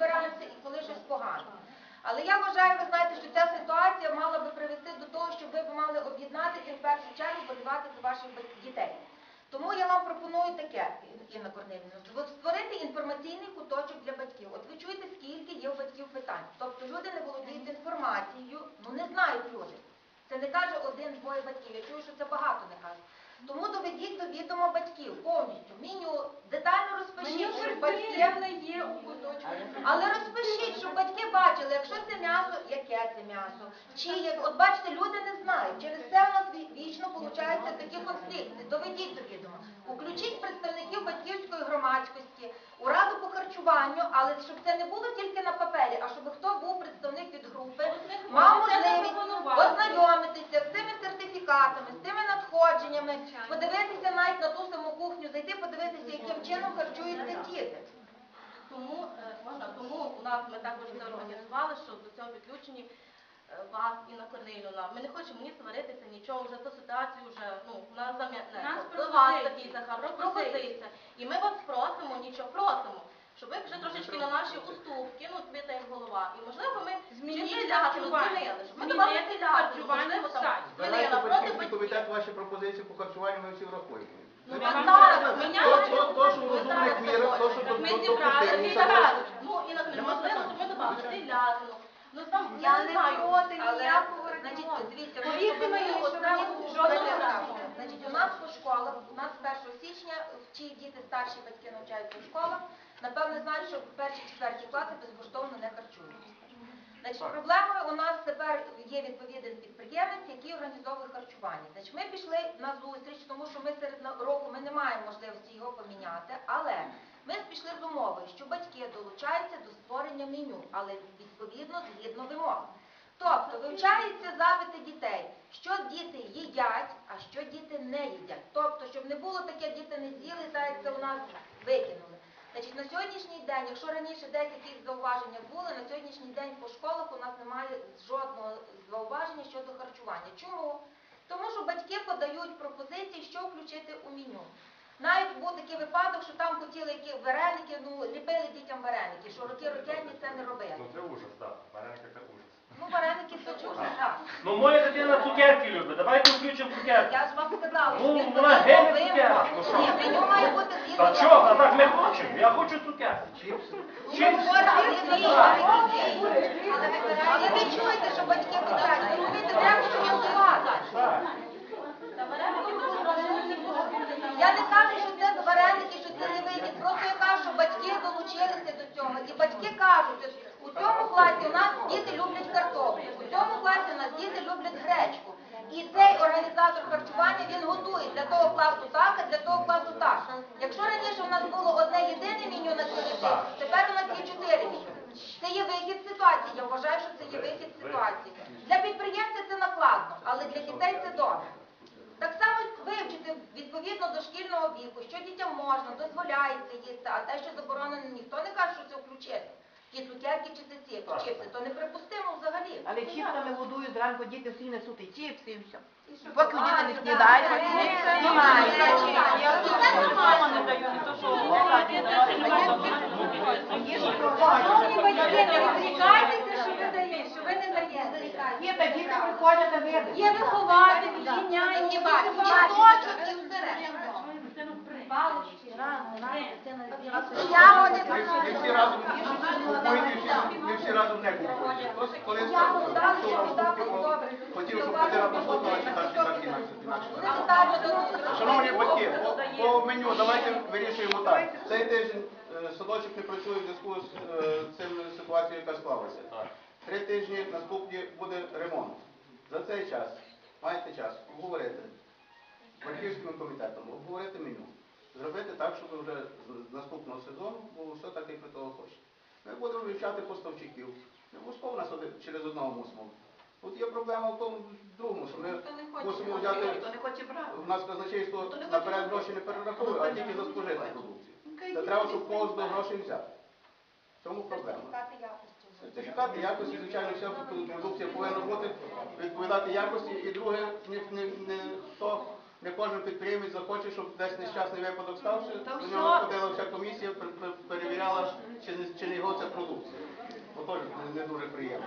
розбираємося і коли щось погано. Але я вважаю, ви знаєте, що ця ситуація мала би привести до того, щоб ви мали об'єднатися і в першу чергу болівати за ваших дітей. Тому я вам пропоную таке, Інна Корнилівна, створити інформаційний куточок для батьків. От ви чуєте, скільки є у батьків питань. Тобто люди не володіють інформацією, ну не знають люди. Це не каже один-двоє батьків. Я чую, що це багато не каже. Тому доведіть до відома батьків повністю меню, детально розпишіть, щоб батьки є у куточку. але розпишіть, щоб батьки бачили, якщо це м'ясо, яке це м'ясо. Чи як, от бачите, люди не знають. Через це у нас вічно виходять такі конфлікти. Доведіть до відома. Включіть представників батьківської громадськості у раду по харчуванню, але щоб це не було тільки на папері, а щоб хто був представник від групи, мав можливість ознайомитися з цими сертифікатами, з тими надходженнями, подивитися навіть на ту саму кухню, зайти подивитися, яким чином харчуються діти. Тому е, можна, тому у нас ми також це організували, що до цього підключені вас і на Корнилівна. Ми не хочемо ні сваритися, нічого, вже ту ситуацію вже ну вона зам'ятне. Нас До вас такий Захар, пропозиція. І ми вас просимо, нічого просимо. Щоб ви пішли трошечки на наші уступки, ну ви та як голова, і можливо ми Змініть прилягати, харчування. змінили, щоб ми можливо там хвилина Давайте проти батьківський батьків. комітет ваші пропозиції по харчуванню ми всі врахуємо. Ну, Ми так зараз, міняли. то- то, що в розумних мірах, то, що ми зібрали, допустимо, це. Ну, і на можливо, щоб ми добавили телятину. Ну там Я не проти ніякого значить, дивіться, Повірте мені, жодного разу. Значить, у нас по школах, у нас 1 січня ті діти старші батьки навчаються в школах, напевно знають, що перші четверті класи безкоштовно не харчуються. Значить, проблемою у нас тепер є відповідний підприємець, який організовує харчування. Значить, ми пішли на зустріч, тому що ми серед року ми не маємо можливості його поміняти, але ми пішли з умовою, що батьки долучаються до створення меню, але відповідно згідно вимог. Тобто вивчаються запити дітей, що діти їдять, а що діти не їдять. Тобто, щоб не було таке, діти не з'їли, так у нас викинули. Значить, на сьогоднішній день, якщо раніше десь якісь зауваження були, на сьогоднішній день по школах у нас немає жодного зауваження щодо харчування. Чому? Тому що батьки подають пропозиції, що включити у меню. Навіть був такий випадок, що там хотіли які вареники, ну ліпили дітям вареники, що роки рокенні це не робили. Ну це ужас, так. Вареники це ужас. Ну, вареники це ужас, так. Ну моя дитина цукерки любить, давайте включимо цукерки. Я ж вам сказала, що Ну, відповідно вона гине цукерки, ну що? Ні, меню має бути згідно. Та що, а так ми хочемо, я хочу цукерки. Чіпси. Ну, вчора, але ви Але ви чуєте, що батьки питають, ви розумієте, треба спілкувати. Так. Та вареники дуже важливі, не було. Я не кажу, що це вареники, що це не вийде. Просто я кажу, що батьки долучилися до цього. І батьки кажуть, у цьому класі у нас діти люблять картоплю, у цьому класі у нас діти люблять гречку. І цей організатор харчування він готує для того класу так, а для того класу так. Якщо раніше у нас було одне єдине меню на день, тепер у нас є чотири меню. Це є вихід з ситуації. Я вважаю, що це є вихід з ситуації. Для підприємця це накладно, але для дітей це добре. Так само вивчити відповідно до шкільного віку, що дітям можна, дозволяється їсти, а те, що заборонено, ніхто не каже, що це включити. Ті цукерки чи це ці чіпси, то неприпустимо взагалі. Але чіпсами годують зранку діти всі несуть і чіпси, і все. Поки діти не снідають, так, поки не так, знімають. так, так, так. І це нормально. не даю, не то, що Шановні батьки, не відрікайтеся, що ви даєте, що ви не даєте. Є та діти приходять на види. Є вихователі, вчиняють, є діточок і все решта. Я вони Ми всі- разом і всі- разом не купують. Хтось коли хотів, щоб дитина послухала, чи так, чи так, інакше. Шановні батьки, по, меню давайте вирішуємо так. Цей тиждень е, садочок не працює в зв'язку з е, цим ситуацією, яка склалася. Три тижні наступні буде ремонт. За цей час маєте час обговорити з батьківським комітетом, обговорити меню. Зробити так, щоб вже з наступного сезону було все так, як ви того хочете. Ми будемо вивчати поставщиків. Не обов'язково нас через одного мусимо. Тут є проблема в тому другому, що ми мусимо взяти Хто не хоче брати. у нас казначейство наперед гроші не перераховує, а тільки за спожиту продукцію. Це треба, щоб когось до грошей взяти. В цьому проблема. Сертифікати якості. Звичайно, вся продукція повинна бути відповідати якості. І друге, не, не, не, хто, не кожен підприємець захоче, щоб десь нещасний випадок стався, до нього ходила вся комісія, пер- пер- перевіряла, чи не, чи не його це продукція. теж не- дуже приємно.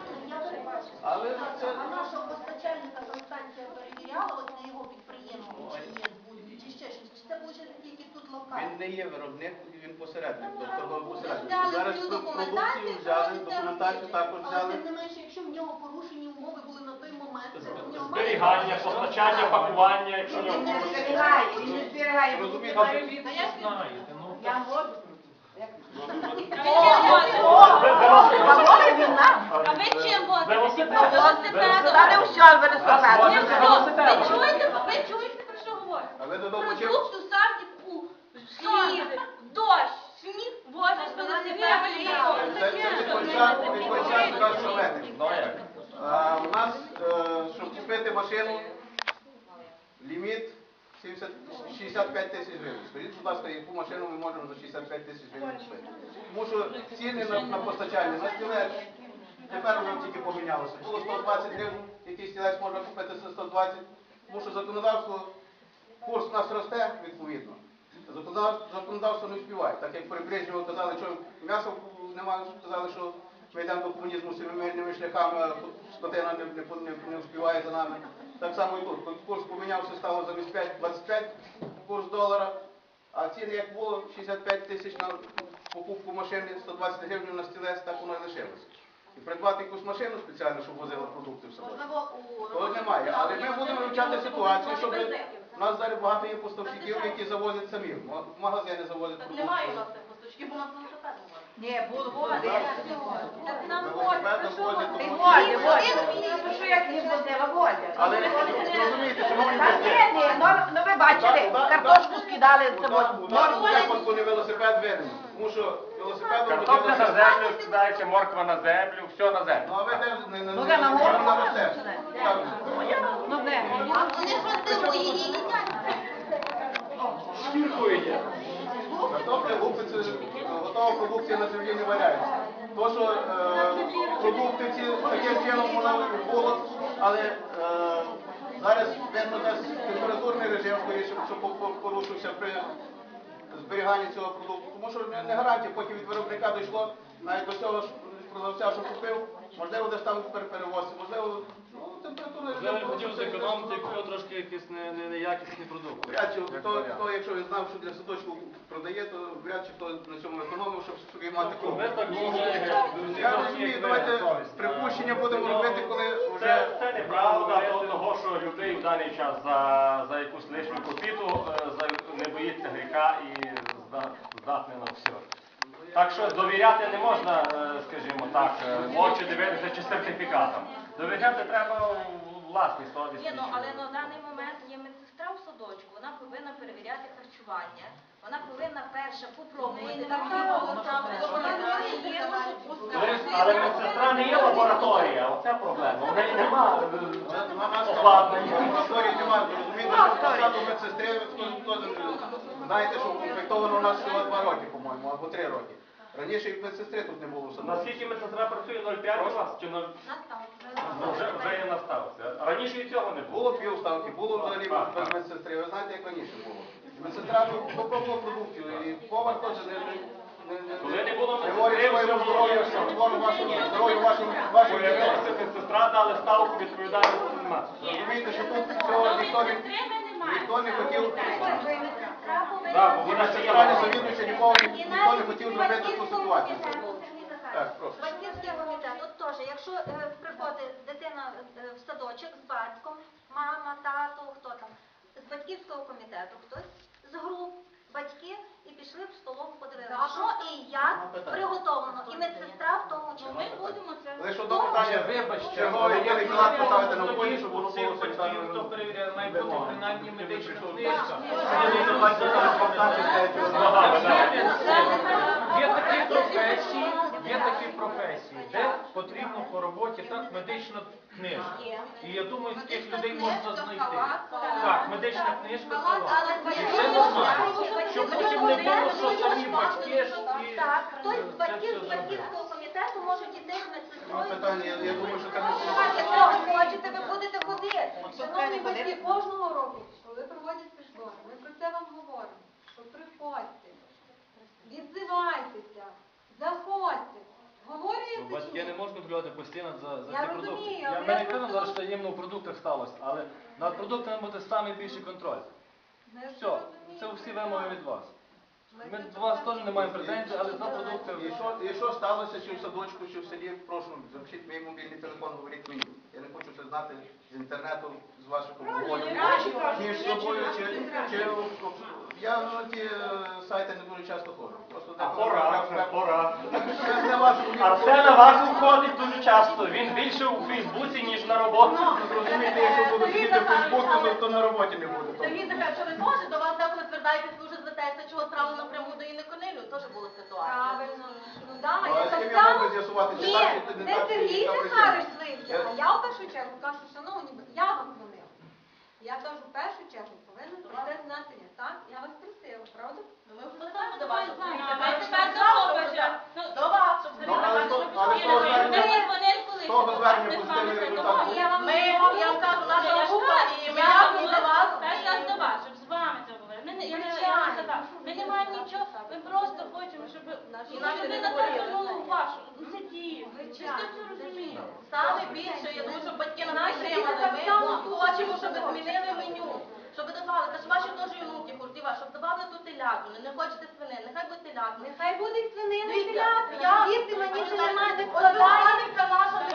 Але це А нашого постачальника станція перевіряла, от на його підприємстві, чи є збудки, чи ще щось. Чи це виходить тільки тут він не є виробник, він посередник, тобто торговий посередник. Зараз документацію, продукцію взяли, документацію також Але тим не менше, якщо в нього порушені умови були на той момент, то в нього Зберігання, постачання, пакування, якщо Він нього не зберігає, він не зберігає. Розумієте? Я можу. Вагони він нам. А ви чим возите? Велосипедом. Та. Ви чуєте, ви чуєте, про що говорю? А ви додому чим? Продукт у садіку, сніг, дощ, сніг, возиш велосипедом. Це, це від кінця, від мене. Ну? А, у нас, е, щоб купити машину, ліміт 70, 65 тисяч гривень. Скажіть, будь ласка, яку машину ми можемо за 65 тисяч гривень купити? Тому що ціни на, на постачання на стілець тепер воно тільки помінялося. Було 120 гривень, який стілець можна купити за 120. Тому що законодавство, курс у нас росте відповідно. Законодавство, не співає. Так як при Брежневу казали, що м'яса немає, сказали, що ми йдемо до комунізму семимирними шляхами, а скотина не, не, не, не успіває за нами. Так само і тут. Курс помінявся, стало замість 5, 25 курс долара, а ціни як було 65 тисяч на покупку машини, 120 гривень на стілець, так воно і лишилося. І придбати якусь машину спеціально, щоб возила продукти в собою. Того немає, але ми будемо вивчати ситуацію, щоб у нас зараз багато є поставщиків, які завозять самі. М- Магазини завозять Так продукти. немає у нас цих поставщиків, бо у нас. Ні, буду Так нам Велосипедом возять, Ти тому Водя, Водя. Ну що як не возила, Водя? Але розумієте, шановні Та ні, друзі, ні, ну, ну ви бачили, картошку скидали з у собою. у нас у випадку не велосипед винен, тому що велосипедом Картопля на землю скидається, морква на землю, все на Ну землю. а ви не, не, Ну, де на не, гору? не росте. Ну де? Вони фантазують і їдять. Шкіркою є. Картопля, лупиться, готова продукція на землі не валяється. То, що е, продукти ці таким чином воно було, але е, зараз температурний режим, скоріше, що по- по- порушився при зберіганні цього продукту. Тому що не, гарантія, поки від виробника дійшло, навіть до цього ж продавця, що купив, можливо, десь там пер- перевозці, можливо, ну, температурний Я не хотів зекономити, купив трошки якийсь не- не- неякісний продукт. Вряд чи хто, хто, якщо він знав, що для садочку продає, то вряд чи хто на цьому економив, щоб собі мати круг. Ви так Я розумію, давайте припущення будемо робити, коли Це, вже це неправда до того, що людей в даний час за, за якусь лишню копіту е, за, не боїться гріха і зда- здатний на все. Так що довіряти не можна, е, скажімо так, е, в очі дивитися чи сертифікатам. Довіряти треба в власній совісті. Ні, ну але на даний момент є медсестра в садочку, вона повинна перевіряти харчування, вона повинна перша попробувати там Але медсестра не є лабораторія, оце проблема. У неї нема е, нас обладнання. історії немає. Ви Розумієте, що хто- хто- знаєте, що інфектовано у нас всього два роки, по-моєму, або три роки. Раніше і медсестри тут не було садочку. Наскільки медсестра працює 0,5 у вас чи 0? Ну, вже, вже є настався. Раніше і цього не було. Було півставки, було взагалі Так, без так. медсестри. Ви знаєте, як раніше було. Медсестра ну, попробувала продукцію, і повар теж не... не, не, Коли не було не говорить медсестри, своєму все здоров'ю, що здоров'ю вашим, здоров'ю вашим, вашим дітей. Появилася медсестра, дали ставку, відповідальності нема. Розумієте, що тут цього ніхто не, ніхто не хотів, Так, бо вона центральна завідуюча, нікого ні- не хотів зробити таку ситуацію. Так. Батьківський комітет, от теж, якщо е, приходить дитина е, в садочок з батьком, мама, тато, хто там, з батьківського комітету, хтось з груп, батьки, і пішли в столову, подивилися, що і як приготовлено, і медсестра в тому числі. Ми будемо це Лише одне питання, Вибачте, я кілат хотів поставити на вході, щоб воно було батьків, санітарно. хто перевіряє, має бути принаймні медична книжка. Є такі професії, є такі професії, де потрібно по роботі так медична книжка. І я думаю, таких людей можна знайти. Так, медична книжка халат. І це нормально. Щоб потім не було, що самі батьки ж і Так, хтось з це батьків все з зробили. батьківського комітету може дітей з Ну, медсестрою. питання, я, я думаю, що там... Ви хочете, ви будете ходити. Шановні батьки, Кожного року, коли проводяться збори, ми про це вам говоримо, що приходьте, відзивайтеся, заходьте. Чи Батьки ні? не можуть контролювати постійно за, за Я ці продукти. розумію, Я, але ми не я кажемо просто- зараз, що таємно у продуктах сталося, але над продуктами буде найбільший контроль. Ми Все, розуміємо, це всі вимоги від вас. Ми Ми до вас теж не маємо претензій, але за продукти І що, і що сталося, чи в садочку, чи в селі, прошу, запишіть мій мобільний телефон, говоріть мені. Я не хочу це знати з інтернету, з ваших обговорень. Між собою, чи, чи я на ті е, сайти не дуже часто ходжу. Просто А пора, вже пора. Це не ваш А на вас входить дуже часто. Він більше у Фейсбуці, ніж на роботі. Розумієте, якщо буду сидіти в Фейсбуку, то, то на роботі не буде. Сергій Захарович, що ви можете, до вас деколи звертаєтесь, ви вже звертаєтеся, чого справу напряму до Інни Корнелю, теж була ситуація. Правильно. Ну да, Ну, я а так само. з'ясувати, чи Ні, так, чи не так, Сергій яка Захарович злився, а я в першу чергу кажу, шановні, я вам дзвонила. Я кажу, в першу чергу повинен пройти знесення. Так, я вас просила, правда? Ну, Ми звертаємося до вас. Ми тепер до кого? До вас, щоб Ну, але того звернення- того звернення позитивний результат був. Я вам Ми, я вам кажу, наша група, і ми дякуємо за вас. Перший раз до вас, щоб з вами це говорити. Ми не, я не, я не сказала. Ми нічого, ми просто хочемо, щоб, щоб наші ви не на це говорили. звернули. Ну це дії. Ви ж це все розумієте. Саме більше, я думаю, щоб батьки Наші підтримали. Ми хочемо, щоб змінили меню. Щоб давали, це ж ваші теж онуки, хуртіва, щоб давали тут телятину. Не хочете свини, нехай буде телятина. Нехай буде свинина і Дивіться, я- Вірте мені, що немає не От наша, не.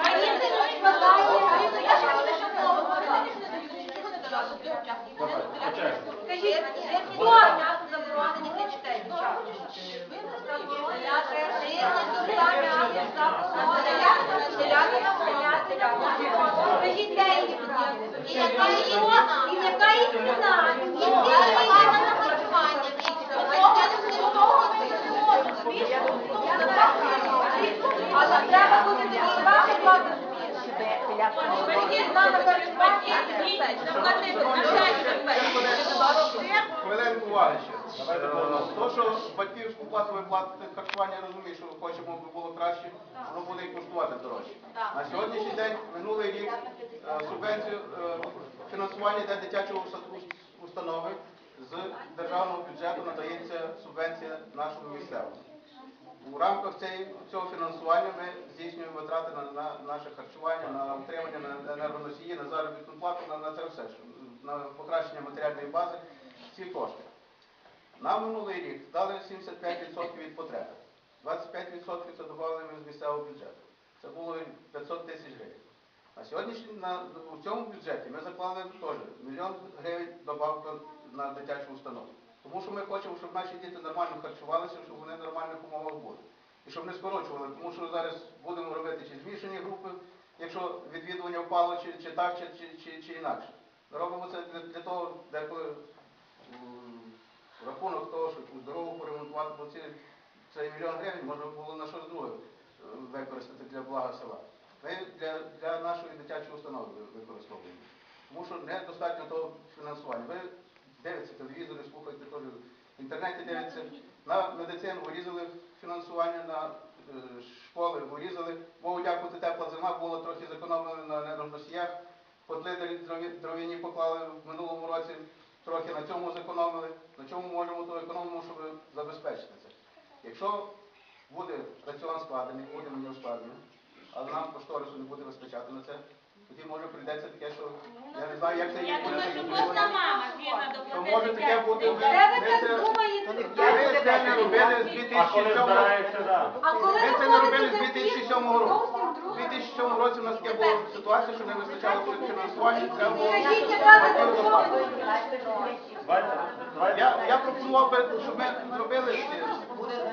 Я ще не знаю, що слово говорити, Скажіть, Хто м'ясо заборонені для дітей? Скажіть, де її? І яка її ціна? І яка її ціна? І скільки Але треба буде тоді брати плату. Батьки з нами батьки заплатити Ще. Е, То, що батьківську плату ви платите харчування, я розумію, що хочемо, аби було краще, воно буде і коштувати дорожче. На сьогоднішній день, минулий рік, е, субвенцію е, фінансування для дитячого садку установи з державного бюджету надається субвенція нашому місцевому. У рамках цього фінансування ми здійснюємо витрати на, на наше харчування, на утримання, на енергоносії, на заробітну плату, на, на це все, на покращення матеріальної бази, ці кошти. Нам минулий рік дали 75% від потреби. 25% це додали ми з місцевого бюджету. Це було 500 тисяч гривень. На сьогоднішній на у цьому бюджеті ми заклали теж мільйон гривень добавку на дитячу установу. Тому що ми хочемо, щоб наші діти нормально харчувалися, щоб вони в нормальних умовах були. І щоб не скорочували, тому що зараз будемо робити чи змішані групи, якщо відвідування впало, чи, чи так, чи, чи, чи, чи інакше. Ми робимо це для, для того, деколи в рахунок того, щоб дорогу поремонтувати, бо ці, цей мільйон гривень можна було на щось друге е, використати для блага села. Ми для, для нашої дитячої установи використовуємо. Тому що недостатньо того фінансування. Ви дивитеся телевізори, слухаєте теж в інтернеті дивитеся. На медицину вирізали фінансування, на е, школи вирізали. Богу дякувати, тепла зима була трохи зекономлена на енергоносіях. Котли дров'яні поклали в минулому році, трохи на цьому зекономили. На чому можемо, то економимо, щоб забезпечити це. Якщо буде раціон складений, буде меню складений, але нам кошторису не буде вистачати на це, тоді може прийдеться таке, що я не знаю, як це Я думаю, що кожна мама згідна То може таке бути, Де ви так думаєте? ми це не робили з 2007 року. збирається, да. А коли Ми це не робили з за 2007 року. Зовсім У 2007 році у нас таке була ситуація, що не вистачало фінансування, треба було. Я, я пропонував би, щоб ми зробили.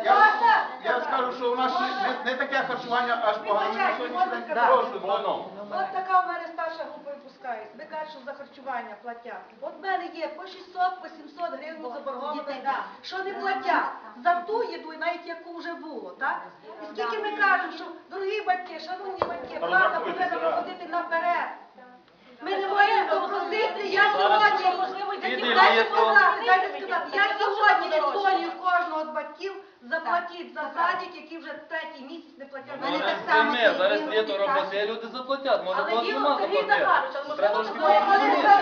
Я, я скажу, що у нас не, не таке харчування аж погане. На сьогоднішній день прошу. По. От така в мене старша група випускає. Ви кажете, що за харчування платять. От в мене є по 600, по 700 гривень заборгованості, що не платять. За ту їду, навіть яку вже було, так? І скільки ми кажемо, що дорогі батьки, шановні батьки, плата повинна виходити наперед. Ми не маємо пропозиції, я сьогодні, можливо, дайте сказати, дайте сказати, я сьогодні відстоюю кожного з батьків заплатіть за садик, який вже третій місяць не платять. Вони так Зараз само зиме, зараз сиділи, літо так. роботи, люди заплатять, може Але когось діло нема Сергій заплатити. Захарович, але Треба можливо, трошки вони подивитися.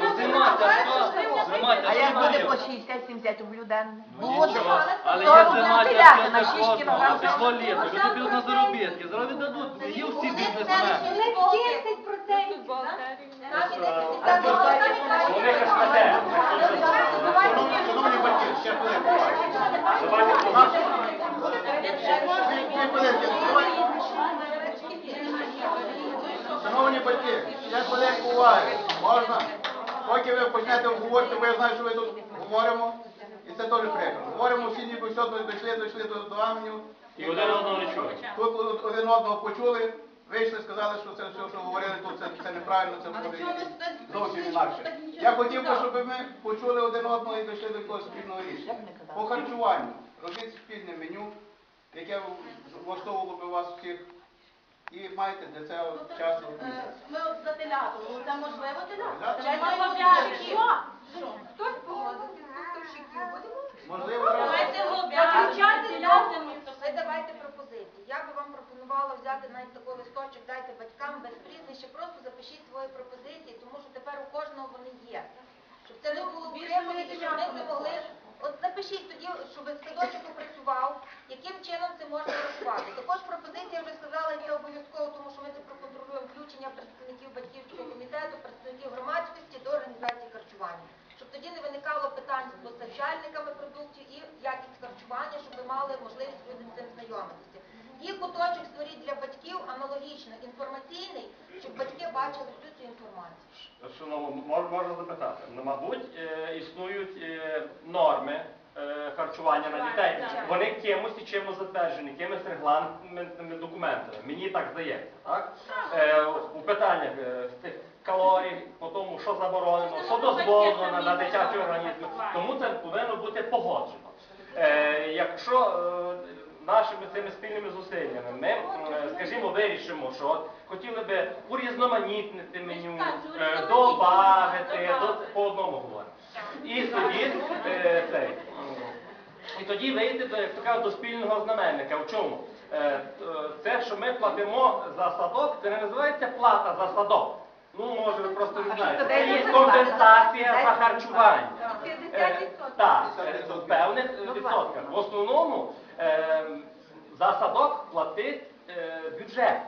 Ну, зима тяжка, зима А як буде по 60-70 рублів денне? Ну, Було нічого. таке. Але є Сорок зима рублів тяжка, на це шість кожного. кілограм. Пішло літо, люди підуть на заробітки, зараз віддадуть, є всі бізнесмени. Вони кашкаде. Шановні, батьки, ще хвилинку. Уваги. Можна? Поки ви почнете говорити, бо я знаю, що ви тут говоримо. І це теж прикро. Говоримо всі ніби все дійшли, дійшли до, аменю. І один одного не чують. Тут один одного почули, вийшли, сказали, що це все, що говорили тут, це, це неправильно, це буде зовсім інакше. Я хотів би, щоб ми почули один одного і дійшли до якогось спільного рішення. По харчуванню. Робіть спільне меню, яке влаштовувало би вас всіх. І маєте для цього часу. Е, Ми от за телятом, ну це можливо. Телятом? Це маємо. Що? Хтось погодиться, хтось шиків. Будемо Можливо. Давайте телятину. Давайте пропозиції. Я би вам пропонувала взяти навіть такий листочок, дайте батькам без прізвища, просто запишіть свої пропозиції, тому що тепер у кожного вони є. Щоб це не було окремо, щоб ми це могли. От запишіть тоді, щоб садочок попрацював, яким чином це можна врахувати. Також пропозиція, я вже сказала, і це обов'язково, тому що ми це проконтролюємо включення представників батьківського комітету, представників громадськості до організації харчування. Щоб тоді не виникало питань з постачальниками продуктів і якість харчування, щоб ви мали можливість люди з цим знайомитися. І куточок створіть для батьків аналогічно інформаційний, щоб батьки бачили всю цю інформацію. Шановні, мож- можна запитати. Ну, Мабуть, е, існують е, норми е, харчування на дітей. так. Вони кимось і чимось затверджені, якимись регламентними документами. Мені так здається. Так? Е, У питаннях е, тих калорій, по тому, що заборонено, що дозволено на, на дитячий організм. Тому це повинно бути погоджено. Е, Якщо е, нашими цими спільними зусиллями ми, е, скажімо, вирішимо, що хотіли би урізноманітнити меню, е, добавити, до, по одному говоримо. І тоді е, цей, і тоді вийти до, як то кажуть, до спільного знаменника. В чому? Це, що ми платимо за садок, це не називається плата за садок. Ну, може, ви просто не знаєте. Це є компенсація за харчування. Е, Так, в певних відсотках. В основному за садок платить е, бюджет.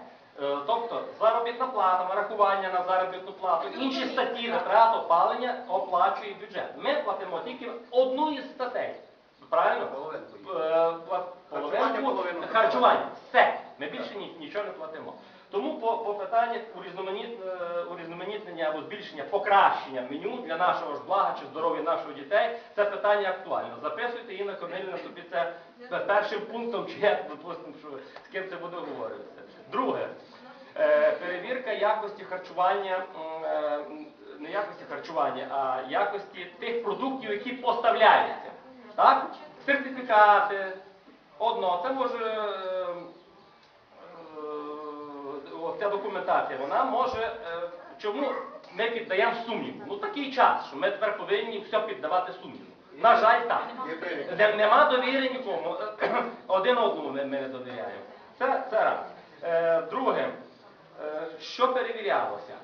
Е, Тобто заробітна плата, нарахування на заробітну плату, інші статті витрат опалення оплачує бюджет. Ми платимо тільки одну із статей. Правильно? Половинку. Е, Харчування, половинку половину. харчування. Все. Ми більше нічого не платимо. Тому по, по питаннях е, урізноманітнення або збільшення, покращення меню для нашого ж блага чи здоров'я наших дітей, це питання актуальне. Записуйте Інна Корнелівна собі це першим пунктом, чи як, допустимо, що з ким це буде говоритися. Друге, е, перевірка якості харчування, е, не якості харчування, а якості тих продуктів, які поставляються. Так? Сертифікати, одно, це може е, е, ця документація, вона може, е, чому ми піддаємо сумніву? Ну такий час, що ми тепер повинні все піддавати сумніву. На жаль, так. Нема довіри нікому, один одному ми, не довіряємо. Це, це раз. Е, друге, е, що перевірялося?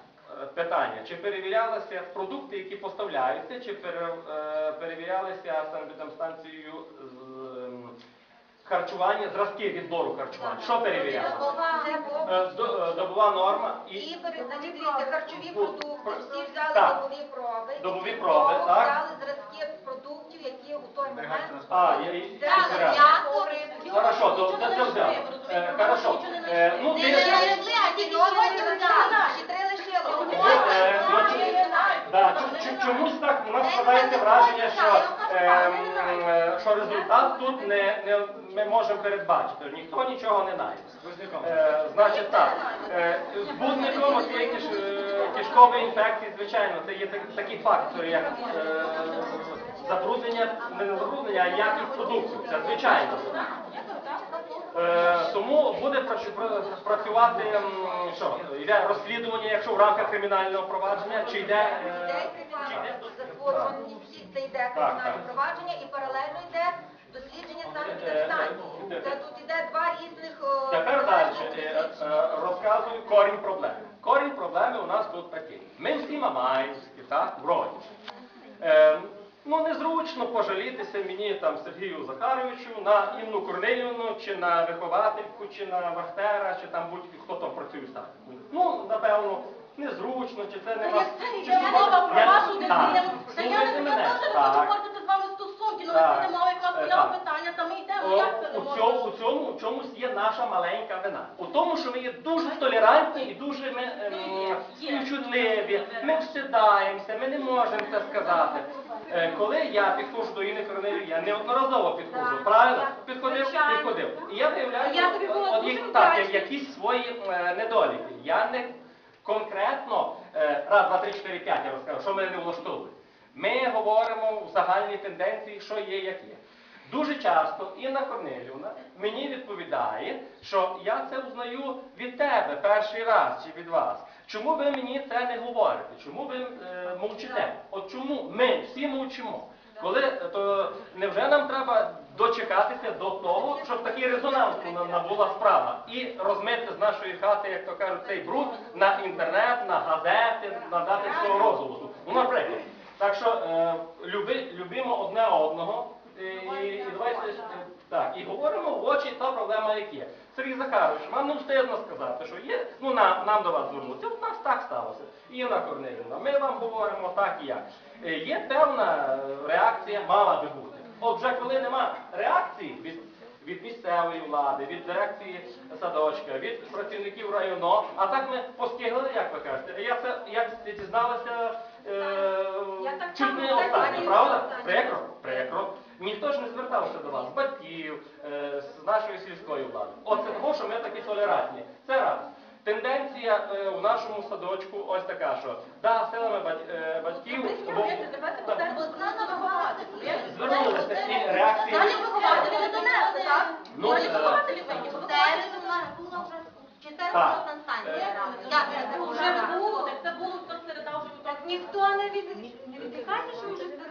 Е, Питання, чи перевірялися продукти, які поставляються, чи пере- е, перевірялися санепідемстанцією ем, харчування, зразки відбору харчування? Що було Е, е, Добова норма і І харчові продукти, про- всі взяли так. добові проби. Добові і проби, знову так. Взяли зразки продуктів, які у той момент А, я, я, взяли я, м'ясо, рибу. Хорошо, то це взяли. Е, Хорошо. Е, ну, Не ти- знайшли, а ті сьогодні взяли, ще три. Е, ну, чу- да, чу- Чомусь так у нас складається враження, що, е, е, що результат тут не, не ми можемо передбачити. Ніхто нічого не знає. Е, значить так, е, збудником цієї киш, е, кишкової інфекції, звичайно, це є так- такі фактори, як е, забруднення, не забруднення, а якість продуктів. Це звичайно. Е, тому буде працювати що, йде розслідування, якщо в рамках кримінального провадження, чи йде, е, це йде кримінальне провадження і паралельно йде дослідження санепідемстанції. Це тут йде два різних... е, розказую корінь проблеми. Корінь проблеми у нас тут такий. Ми всі мамаївські, так, вроді. Е, ну, незручно пожалітися мені, там, Сергію Захаровичу, на Інну Корнилівну, чи на виховательку, чи на вахтера, чи там будь-хто там працює в садку. Ну, напевно, незручно, чи це нема... чи Йде що- мова про вашу дитину. Та я слухайте не я теж не хочу портити з вами стосунки, ну Так. ви буде мова, як у Е, так. питання, та ми йдемо, як це не у, можна? цьому, у цьому у чомусь є наша маленька вина. У тому, що ми є дуже толерантні і дуже ми, ем, співчутливі, ми всідаємося, ми не можемо це сказати. Е, коли я підходжу до Інни Корнелії, я неодноразово підходжу, правильно? Підходив, Звичайно. підходив. І я виявляю, Я тобі була от дуже як- так, вдячна. якісь свої е, недоліки. Я не конкретно е, раз, два, три, чотири, п'ять, я розкажу, що мене не влаштовує. Ми говоримо в загальній тенденції, що є, як є. Дуже часто Інна Корнелівна мені відповідає, що я це узнаю від тебе перший раз чи від вас. Чому ви мені це не говорите? Чому ви е, мовчите? От чому ми всі мовчимо? Коли е, то невже нам треба дочекатися до того, щоб такий резонанс на- набула справа і розмити з нашої хати, як то кажуть, цей бруд на інтернет, на газети, надати свого розголосу. Ну, наприклад. Так що е, люби, любимо одне одного. І, і давайте е, так, і говоримо в очі та проблема, як є. Сергій Захарович, вам не встидно сказати, що є, ну нам, нам до вас звернутися. У нас так сталося. Інна Корнилівна, ми вам говоримо так і як. Е, Є певна е, реакція, мала би бути. От вже коли нема реакції від, від місцевої влади, від дирекції садочка, від працівників району, а так ми постигли, як ви кажете. Я це як дізналася е, чуть не останнє, правда? Прикро, прикро. Ніхто ж не звертався до вас, з батьків, е, з нашої сільської влади. Оце того, що ми такі толерантні. Це раз. Тенденція е, у нашому садочку ось така, що да, силами бать- е, батьків виховати. звернулися і реакції. Далі вихователі не донесли, так? Ну, Далі е, вихователі винні. Терезу в була вже чотири Так. Як це було, так це було хто середа вже Так ніхто не від що вже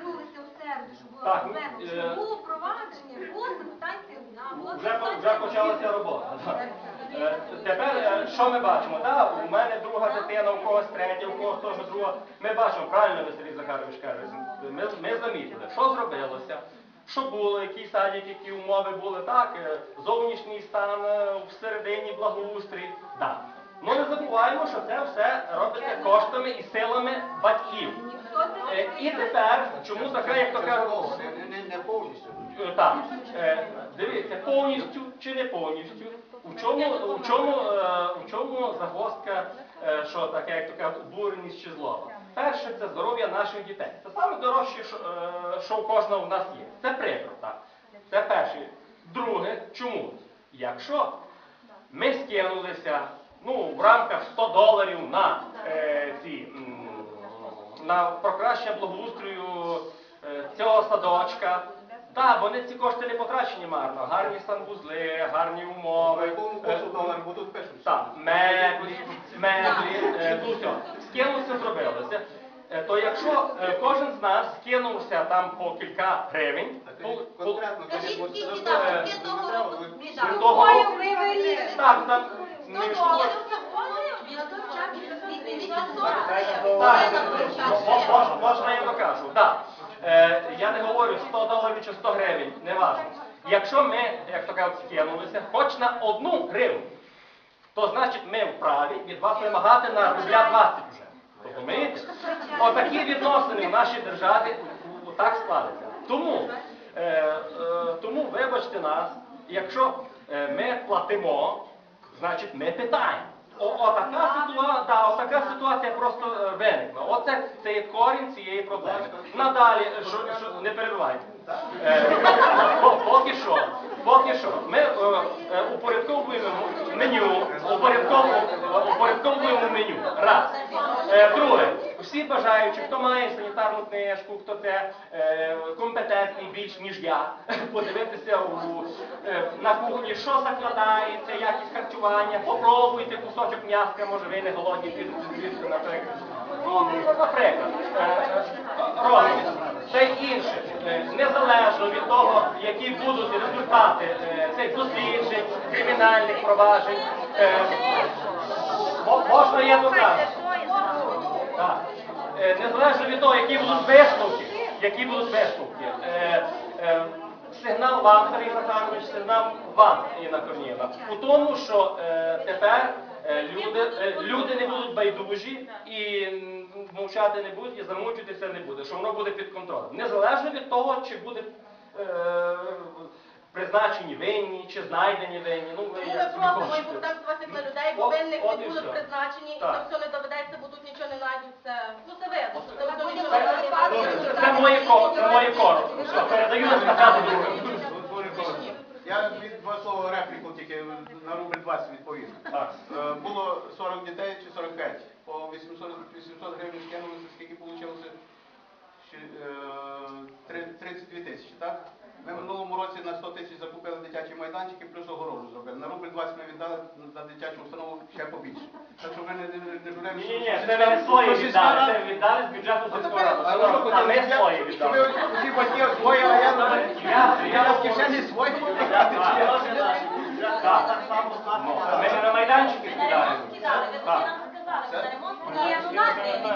що було Так, ну, е, було провадження, була санстанція одна, була Вже, по- вже почалася робота. так. Е, Тепер е, що ми бачимо? Да, у мене друга дитина, у когось третя, у когось теж друга. Ми бачимо, правильно ви Сергій Захарович каже, ми, ми замітили, що зробилося, що було, який садик, які умови були, так, е, зовнішній стан е, всередині благоустрій. Да. Ну не забуваємо, що це все робиться коштами і силами батьків. Е, І тепер, чому така, як то кажуть, Не, не, не повністю. Е, Так, е, дивіться, повністю чи не повністю. У чому, у чому, е, у чому загвоздка, е, що таке, як то кажуть, обуреність чи злоба? Перше, це здоров'я наших дітей. Це саме дорожче, що, е, що у кожного в нас є. Це прикро, так. Це перше. Друге, чому? Якщо ми скинулися ну, в рамках 100 доларів на е, ці м, на покращення благоустрою е, цього садочка. Так, вони ці кошти не потрачені марно. Гарні санвузли, гарні умови. е, так, меблі, меблі, е, ну все. Скинулося, зробилося. То якщо кожен з нас скинувся там по кілька гривень, то, то, Скажіть, скільки там того року ви- того року- так, там не йшло. я тут заходила, я тут час від- від 800 Так, Половина мо- вручає. мо- можна я докажу. Так. Е, я не говорю 100 доларів чи 100 гривень, не важливо. Якщо ми, як то кажуть, скинулися, хоч на одну гривню, то значить ми вправі від вас вимагати на рубля 20 вже. Розумієте? Отакі відносини в нашій державі так складаються. Тому, е, е, тому вибачте нас, якщо ми платимо, значить ми питаємо. О, отака ситуація, да, отака ситуація просто е, виникла. Оце це є корінь цієї проблеми. Надалі, шо що, що не перебивайте. Е, по- поки що, поки що, ми е, е, упорядковуємо меню, упорядковуємо, меню. Раз. Е, друге, всі бажаючі, хто має санітарну книжку, хто це компетентний більш ніж я, подивитися у, на кухні, що закладається, якість харчування, попробуйте кусочок м'яска, може ви не голодні підійти, наприклад. Ну, наприклад, е, розмір. Це інше, Е, незалежно від того, які будуть результати е, цих досліджень, кримінальних проваджень. Можна? Так. Е, Незалежно від того, які будуть висновки, які будуть висновки. Сигнал вам, Сергій Захарович, сигнал вам, Інна Корнієва, у тому, що тепер люди, не будуть байдужі і мовчати не будуть, і замучитися не буде, що воно буде під контролем. Незалежно від того, чи буде е, призначені винні, чи знайдені винні. Ну, ви ми як собі просимо і будемо звати людей, бо винних не будуть все. призначені, і Так. то все не доведеться, бо тут нічого не знайдуть. Це, ну це видно, що це нічого Це, це, це моє ко- це моє коро. Все, передаю другим. Дозволю колись. Я від два слова репліку тільки на рубль 20 відповім. Так. Е, Було 40 дітей чи 45. По 800, 800 гривень скинули, скільки вийшло? Ще, е, 32 тисячі, так? Ми в минулому році на 100 тисяч закупили дитячі майданчики, плюс огорожу зробили. На рубль 20 ми віддали на дитячу установу ще побільше. Так що ви не, не, не журили, Ні, що- ні, ні, це ви не свої віддали, це віддали з бюджету. А ви що А ми я- свої щоб ви віддали. усі батьки свої, а я на кишені свої чи? Так. Ну, Ми не на майданчики віддали. Так. Ні, ну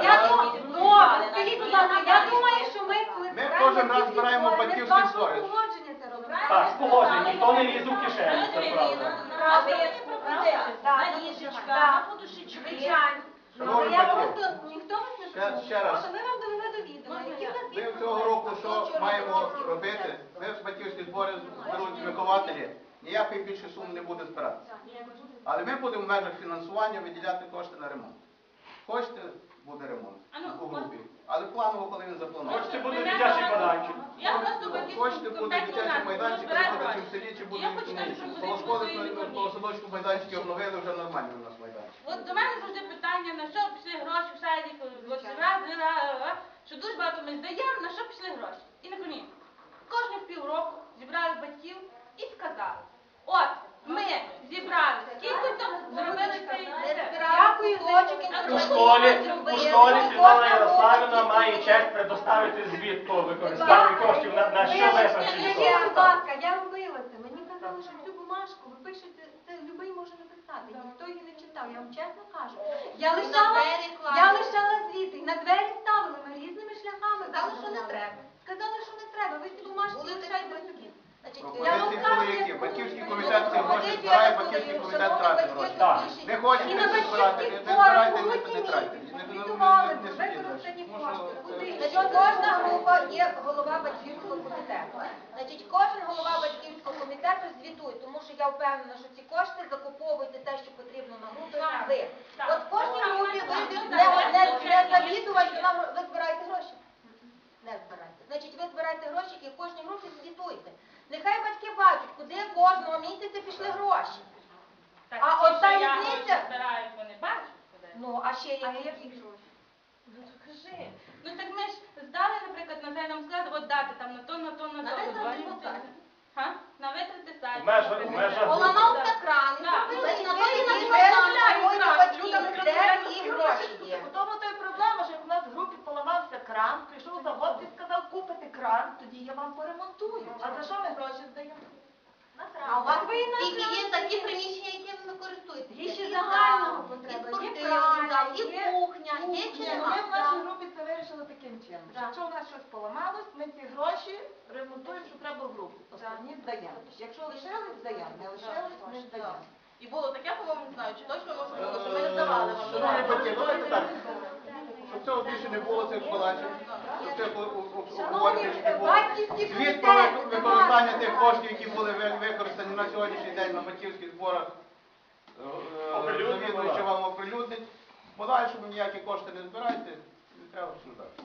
я думаю, ну, скажіть, будь ласка, я думаю, що ми коли Ми кожен раз збираємо ми з батьківські вашого збори. погодження це робимо. Так, з погодження, ніхто не лізе в кишені, це правда. Звичайно. Шановні я просто, ніхто вас не ще- ще раз. ми вам довели до відома, які в нас є Ми цього року що маємо робити? Ми в батьківські збори зберуть вихователі, ніякої більше суми не буде збиратися. Але ми будемо в межах фінансування виділяти кошти на ремонт. Хочете, буде ремонт у групі. Але планово, коли він запланований. Хочете буде дитячий майданчик. Я просто хотів Хочете буде дитячий майданчик, гроші. чи в селі, чи буде Я в хочу селі. теж пропозицію Коло школи, своєї коло відповіді. садочку майданчики обновили, вже нормальний у нас майданчик. От до мене завжди питання, на що пішли гроші в раз, що дуже багато ми здаємо, на що пішли гроші. І на коні. Кожних півроку зібрали батьків і сказали, от, ми зібрали, скільки там зробили цей Дякую, Зочик, У школі, у школі Світлана Ярославівна має честь предоставити звіт по використанню коштів на, на що витрачені Скажіть, будь ласка, я робила це. Мені казали, що цю бумажку ви пишете, це любий може написати. Ніхто її не читав, я вам чесно кажу. Я лишала, я лишала звіти, і на двері ставили ми різними шляхами. Сказали, що не треба. Сказали, що не треба. Ви ці бумажки лишайте собі. Пропозиції були які? Батьківський комітет ці гроші збирає, батьківський комітет тратить гроші. Не хочете І на не збирати, не, батьківські не збирайте, не, грудні не тратьте. місяці Не, не, не, звітували не, не судіть далі. Тому кошти. Куди? Значить, кожна група є голова батьківського комітету. Значить, кожен голова батьківського комітету звітує, тому що я впевнена, що ці кошти закуповуєте те, що потрібно на групу, ви. От в кожній групі ви не, не, не нам ви збираєте гроші. Не збираєте. Значить, ви збираєте гроші і в кожній групі звітуєте. Нехай батьки бачать, куди кожного місяця пішли гроші. Так, А ті, от та що я різниця- гроші збираю, вони бачать куди. Ну, а ще А які? гроші? Ну то кажи. Ну так ми ж здали, наприклад, на це нам сказали, от дати там на то, на то, на На то. витрати От садик. Га? На витрати садик. В межах- в межах Поламався кран, і Так. зробили, і на Ви то і на розглядаєте батьків, де їх гроші є. У тому то й проблема, що як у нас в групі кран, прийшов завод і сказав, купите кран, тоді я вам поремонтую. А за що ми гроші здаємо? А у вас ви і на І є такі приміщення, якими ви користуєтеся. Є ще загального потреба, є пральня, і кухня, є чи Ми в нашій групі це вирішили таким чином. що Якщо у нас щось поламалось, ми ці гроші ремонтуємо, що треба в групу. Останні здаємо. Якщо лишились, здаємо. Не лишились, не здаємо. І було таке, по-моєму, не знаю, чи точно може було, що ми не здавали вам. Шановні батьки, давайте так. Щоб цього більше не було цих балачів, щоб не було. Звіт про використання тих коштів, які були використані на сьогоднішній день на батьківських зборах, е, Оприлюднимо, завідуючи вам оприлюднить. Подальшому ніякі кошти не збирайте, не треба обсуждати.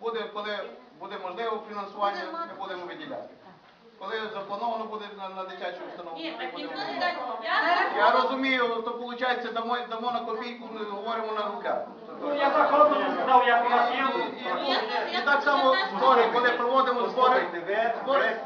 Буде, коли буде можливо фінансування, ми будемо виділяти. Коли заплановано буде на, на дитячу установку. Ні, так ніхто не дасть. Я розумію, то виходить, дамо, дамо на копійку, ми говоримо на руках. Ну, я так сказав, як у нас є. І так само збори, коли проводимо збори, збори